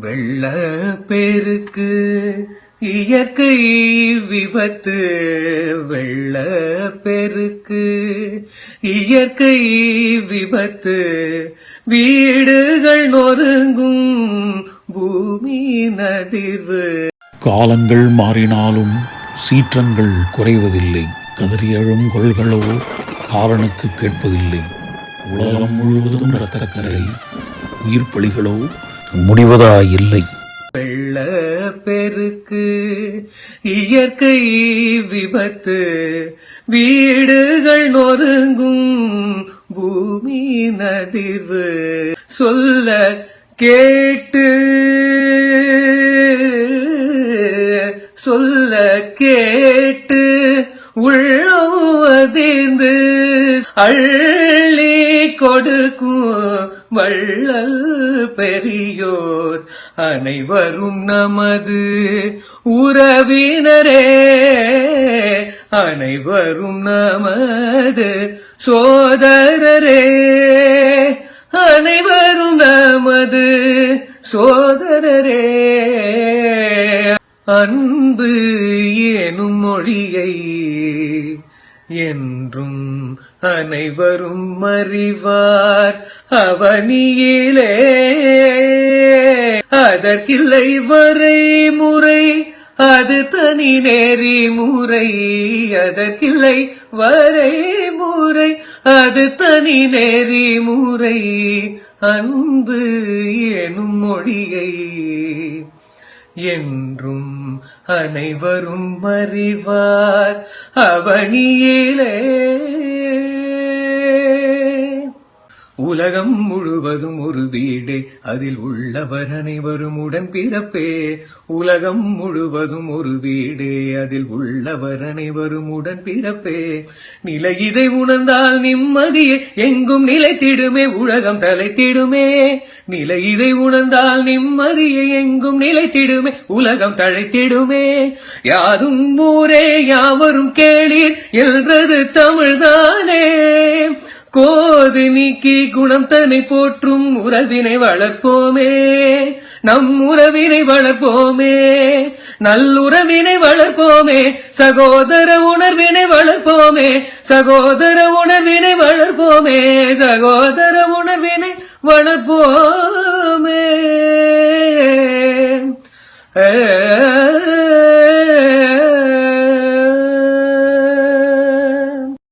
வெள்ள பெருக்கு இயற்கை விபத்து வெள்ள பெருக்கு இயற்கை விபத்து வீடுகள் நொறுங்கும் பூமி நதிர்வு. காலங்கள் மாறினாலும் சீற்றங்கள் குறைவதில்லை. கதறியழும் கொள்களோ காலனுக்கு கேட்பதில்லை. உலகம் முழுவதும் இரத்தக்கரை உயிர் பலிகளோ முடிவதா இல்லை? பெருக்கு இயற்கை விபத்து வீடுகள் நொறுங்கும் பூமி நதிர்வு. சொல்ல கேட்டு சொல்ல கேட்டு உள்ளதிந்து அள்ளி கொடுக்கும் வள்ளல் பெரியோர் அனைவரும் நமது உறவினரே. அனைவரும் நமது சோதரரே. அனைவரும் நமது சோதரரே. அன்பு எனும் மொழியை என்றும் அனைவரும் அறிவார். அவனியிலே அதற்கில்லை வரை முறை அது தனி நெறி முறை. அதற்கில்லை வரை முறை அது தனி நெறி முறை. அன்பு எனும் மொழியை என்றும் அனைவரும் அறிவார். அவனியிலே உலகம் முழுவதும் ஒரு வீடே. அதில் உள்ளவர் அனைவரும் உடன் பிறப்பே. உலகம் முழுவதும் ஒரு வீடே. அதில் உள்ளவர் அனைவரும் உடன் பிறப்பே. நிலை இதை உணர்ந்தால் நிம்மதியே. எங்கும் நிலைத்திடுமே. உலகம் தலைத்திடுமே. நிலை இதை உணர்ந்தால் நிம்மதியே. எங்கும் நிலைத்திடுமே. உலகம் தழைத்திடுமே. யாதும் ஊரே யாவரும் கேளீர். என்றது தமிழ்தானே. கோது நீக்கி குணம் தன்னை போற்றும் உறவினை வளர்ப்போமே. நம் உறவினை வளர்ப்போமே. நல்லுறவினை வளர்ப்போமே. சகோதர உணர்வினை வளர்ப்போமே. சகோதர உணர்வினை வளர்ப்போமே. சகோதர உணர்வினை வளர்ப்போமே. ஏ